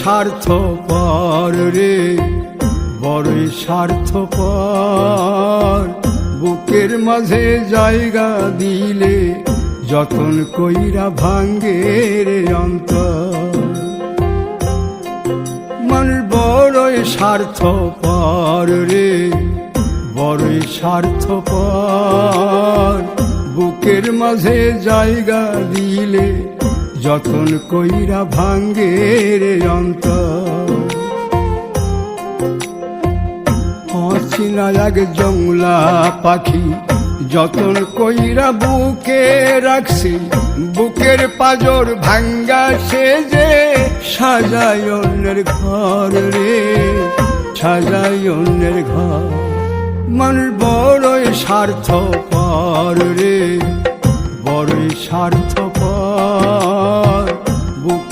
স্বার্থ পর রে, বড়ই স্বার্থ পর বুকের মাঝে জায়গা দিলে যতন কইরা ভাঙ্গে রে অন্তর। মানুষ বড়ই স্বার্থ পর রে, বড়ই স্বার্থ পর বুকের মাঝে জায়গা দিলে যতন কইরা ভাঙ্গে রে অন্তর অচিনা জংলা পাখি যতন কইরা বুকে রাখছি, বুকের পাজর ভাঙ্গা সে যে সাজায় অন্যের ঘর রে, সাজায় অন্যের ঘর। মানুষ বড়ই স্বার্থ পর রে, বড়ই স্বার্থ পর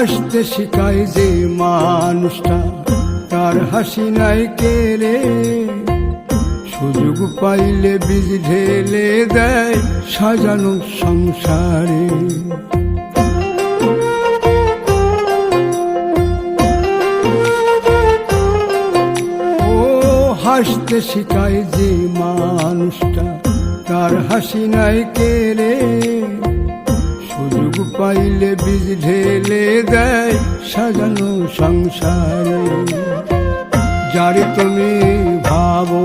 হাসতে শিখায় যে মানুষটা, তার হাসি নাই কেড়ে সুযোগ পাইলে বীজ ঢেলে দেয় সাজানো সংসারে। হাসতে শিখায় যে মানুষটা, তার হাসি নাই সুযোগ পাইলে বীজ ঢেলে দেয়, সাজানো সংসারে। যার তুমি ভাবো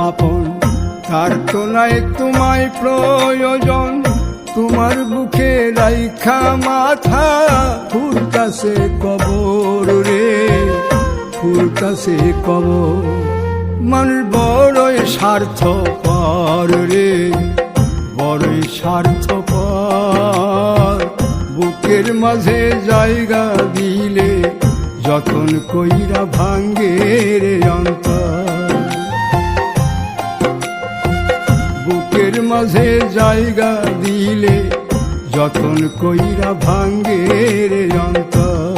আপন, তার তো নাই তোমায় প্রয়োজন। তোমার বুকে রাইখা মাথা ফুরতাছে কবর রে। ফুরতাছে কবর মানুষ বড়ই স্বার্থ পর রে। বড়ই স্বার্থ পর বুকের মাঝে জায়গা দিলে যতন কইরা ভাঙ্গে রে বুকের মাঝে জায়গা দিলে যতন কইরা ভাঙ্গে রে অন্তর।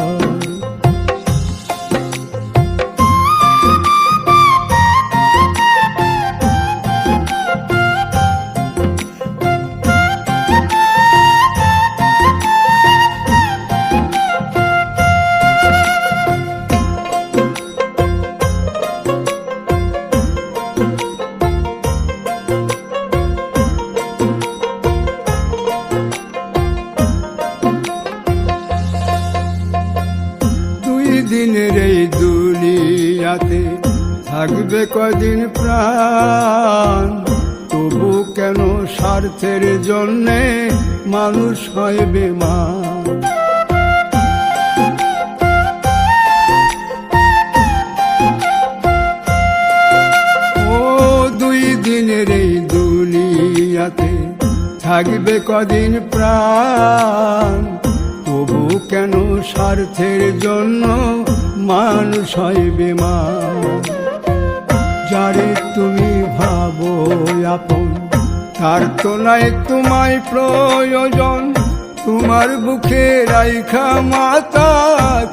দিনের এই দুনিয়াতে? থাকবে কদিন প্রাণ? তবু কেন স্বার্থের জন্যে মানুষ হয় বেমান? ও দুই থাকবে কদিন প্রাণ? তবু কেন স্বার্থের জন্য মানুষ হয় বেমান যারে তুমি ভাবো আপন, তার তো নাই তোমায় প্রয়োজন। তোমার বুকে রাইখা মাতা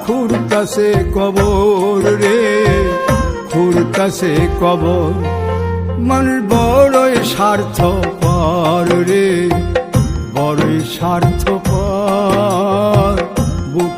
খুরতাছে কবর রে। খুরতাছে কবর মানুষ বড়ই স্বার্থ পর রে। বড়ই স্বার্থ পর